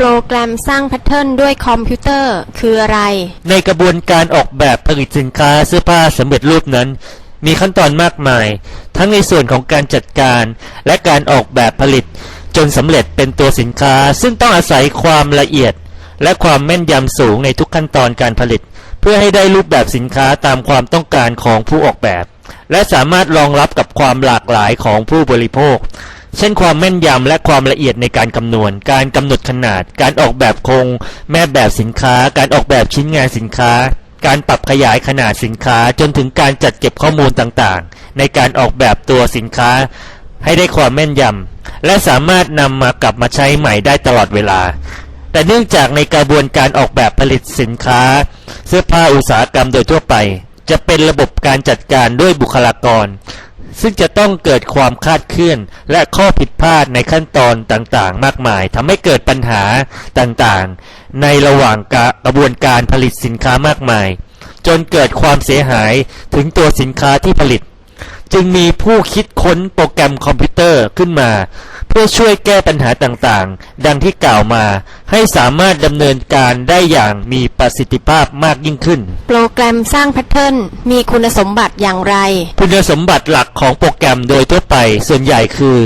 โปรแกรมสร้างแพทเทิร์นด้วยคอมพิวเตอร์คืออะไร ในกระบวนการออกแบบผลิตสินค้าเสื้อผ้าสำเร็จรูปนั้น มีขั้นตอนมากมาย ทั้งในส่วนของการจัดการ และการออกแบบผลิต จนสำเร็จเป็นตัวสินค้า ซึ่งต้องอาศัยความละเอียด และความแม่นยำสูงในทุกขั้นตอนการผลิต เพื่อให้ได้รูปแบบสินค้าตามความต้องการของผู้ออกแบบ และสามารถรองรับกับความหลากหลายของผู้บริโภค เช่นความแม่นยำและความละเอียดในการคำนวณ การกำหนดขนาด การออกแบบโครงแม่แบบสินค้า การออกแบบชิ้นงานสินค้า การปรับขยายขนาดสินค้า จนถึงการจัดเก็บข้อมูลต่างๆ ในการออกแบบตัวสินค้า ให้ได้ความแม่นยำและสามารถนำมากลับมาใช้ใหม่ได้ตลอดเวลา แต่เนื่องจากในกระบวนการออกแบบผลิตสินค้า เสื้อผ้าอุตสาหกรรมโดยทั่วไป จะเป็นระบบการจัดการด้วยบุคลากร ซึ่งจะต้องเกิดความคาดเคลื่อนและข้อผิดพลาดในขั้นตอนต่างๆ มากมายทำให้เกิดปัญหาต่างๆ ในระหว่างกระบวนการผลิตสินค้ามากมาย จนเกิดความเสียหายถึงตัวสินค้าที่ผลิต จึงมีผู้คิดค้นโปรแกรมคอมพิวเตอร์ขึ้นมา เพื่อช่วยแก้ปัญหาต่างๆ ดังที่กล่าวมา ให้สามารถดำเนินการได้อย่างมีประสิทธิภาพมากยิ่งขึ้น โปรแกรมสร้างแพทเทิร์นมีคุณสมบัติอย่างไร คุณสมบัติหลักของโปรแกรมโดยทั่วไปส่วนใหญ่คือ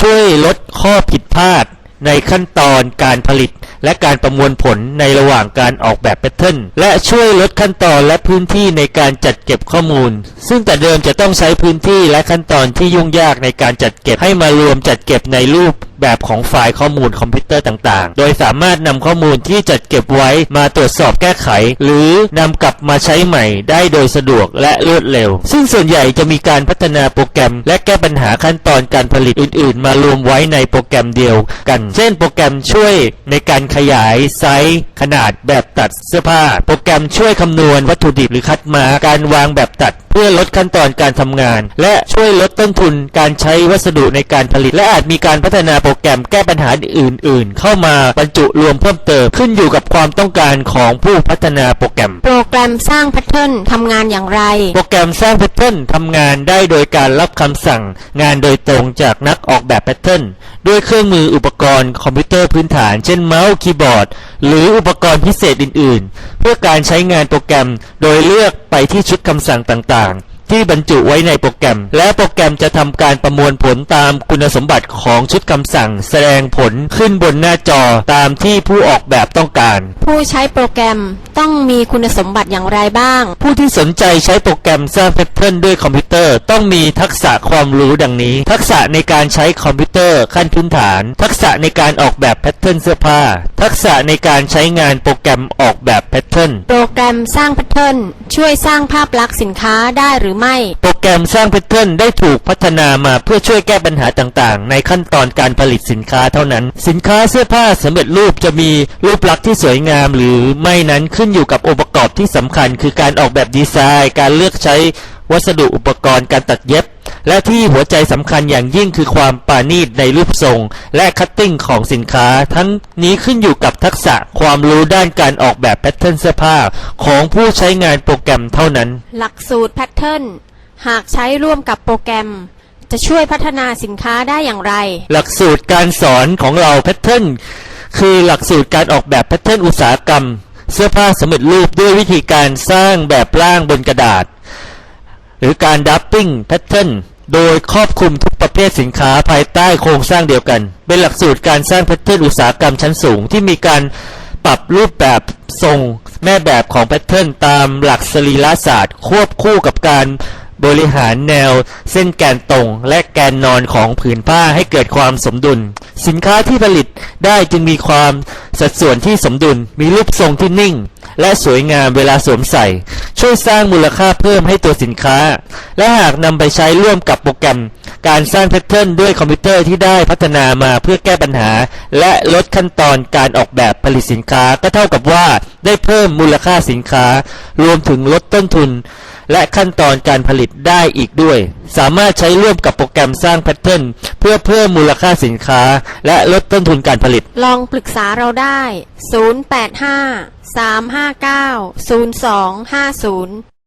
ช่วยลดข้อผิดพลาด ในขั้นตอนการผลิต และการประมวลผลในระหว่างการออกแบบแพทเทิร์นและช่วยลดขั้นตอนและพื้นที่ในการจัดเก็บข้อมูล ซึ่งแต่เดิมจะต้องใช้พื้นที่และขั้นตอนที่ยุ่งยากในการจัดเก็บให้มารวมจัดเก็บในรูปแบบของไฟล์ข้อมูลคอมพิวเตอร์ต่างๆ โดยสามารถนำข้อมูลที่จัดเก็บไว้มาตรวจสอบแก้ไข หรือนำกลับมาใช้ใหม่ได้โดยสะดวกและรวดเร็ว ซึ่งส่วนใหญ่จะมีการพัฒนาโปรแกรม และแก้ปัญหาขั้นตอนการผลิตอื่น ๆ มารวมไว้ในโปรแกรมเดียวกันเช่นโปรแกรมช่วยในการขยายไซส์ขนาดแบบตัดเสื้อผ้า โปรแกรมช่วยคำนวณวัตถุดิบหรือคัดมาการวางแบบตัด พื่อลดขั้นตอนการทำงาน และช่วยลดต้นทุนการใช้วัสดุในการผลิต และอาจมีการพัฒนาโปรแกรมแก้ปัญหาอื่น ๆ เข้ามาบรรจุรวมเพิ่มเติมขึ้นอยู่กับความต้องการของผู้พัฒนาโปรแกรม โปรแกรมสร้างแพทเทิร์นทำงานอย่างไร โปรแกรมสร้างแพทเทิร์นทำงานได้โดยการรับคำสั่ง งานโดยตรงจากนักออกแบบแพทเทิร์นด้วยเครื่องมืออุปกรณ์คอมพิวเตอร์พื้นฐาน เช่นเมาส์คีย์บอร์ด หรืออุปกรณ์พิเศษอื่น ๆ เพื่อการใช้งานโปรแกรมโดยเลือกไปที่ชุดคำสั่งต่างๆ ที่บรรจุไว้ในโปรแกรม และโปรแกรมจะทำการประมวลผลตามคุณสมบัติของชุดคำสั่ง แสดงผลขึ้นบนหน้าจอตามที่ผู้ออกแบบต้องการ ผู้ใช้โปรแกรมต้องมีคุณสมบัติอย่างไรบ้าง ผู้ที่สนใจใช้โปรแกรมสร้างแพทเทิร์นด้วยคอมพิวเตอร์ ต้องมีทักษะความรู้ดังนี้ ทักษะในการใช้คอมพิวเตอร์ขั้นพื้นฐาน ทักษะในการออกแบบแพทเทิร์นเสื้อผ้า ทักษะในการใช้งานโปรแกรมออกแบบแพทเทิร์นโปรแกรมสร้างแพทเทิร์นช่วยสร้างภาพลักษณ์สินค้าได้หรือไม่ โปรแกรมสร้างแพทเทิร์นได้ถูกพัฒนามาเพื่อช่วยแก้ปัญหาต่างๆ ในขั้นตอนการผลิตสินค้าเท่านั้น สินค้าเสื้อผ้าสำเร็จรูปจะมีรูปลักษณ์ที่สวยงาม หรือไม่นั้นขึ้นอยู่กับองค์ประกอบที่สำคัญ คือการออกแบบดีไซน์ การเลือกใช้วัสดุอุปกรณ์การตัดเย็บ และที่หัวใจสำคัญอย่างยิ่งคือความปราณีตในรูปทรง และคัตติ้งของสินค้า ทั้งนี้ขึ้นอยู่กับทักษะความรู้ด้านการออกแบบแพทเทิร์นเสื้อผ้าของผู้ใช้งานโปรแกรมเท่านั้น หลักสูตรแพทเทิร์นหากใช้ร่วมกับโปรแกรม จะช่วยพัฒนาสินค้าได้อย่างไร หลักสูตรการสอนของเราแพทเทิร์นคือหลักสูตรการออกแบบแพทเทิร์นอุตสาหกรรม เสื้อผ้าสำเร็จรูปด้วยวิธีการสร้างแบบร่างบนกระดาษ หรือการดับปิ้งแพทเทิร์นโดยครอบคลุมทุกประเภทสินค้าภายใต้โครงสร้างเดียวกัน เป็นหลักสูตรการสร้างแพทเทิร์นอุตสาหกรรมชั้นสูง ที่มีการปรับรูปแบบทรงแม่แบบของแพทเทิร์นตามหลักสรีระศาสตร์ ควบคู่กับการ บริหารแนวเส้นแกนตรงและแกนนอนของผืนผ้าให้เกิดความสมดุล สินค้าที่ผลิตได้จึงมีความสัดส่วนที่สมดุล มีรูปทรงที่นิ่ง และสวยงามเวลาสวมใส่ ช่วยสร้างมูลค่าเพิ่มให้ตัวสินค้า และหากนำไปใช้ร่วมกับโปรแกรม การสร้างแพทเทิร์นด้วยคอมพิวเตอร์ที่ได้พัฒนามาเพื่อแก้ปัญหา และลดขั้นตอนการออกแบบผลิตสินค้าก็เท่ากับว่า ได้เพิ่มมูลค่าสินค้า รวมถึงลดต้นทุน และขั้นตอนการผลิตได้อีกด้วย สามารถใช้ร่วมกับโปรแกรมสร้างแพทเทิร์นเพื่อเพิ่มมูลค่าสินค้า และลดต้นทุนการผลิต ลองปรึกษาเราได้ 085 359 0250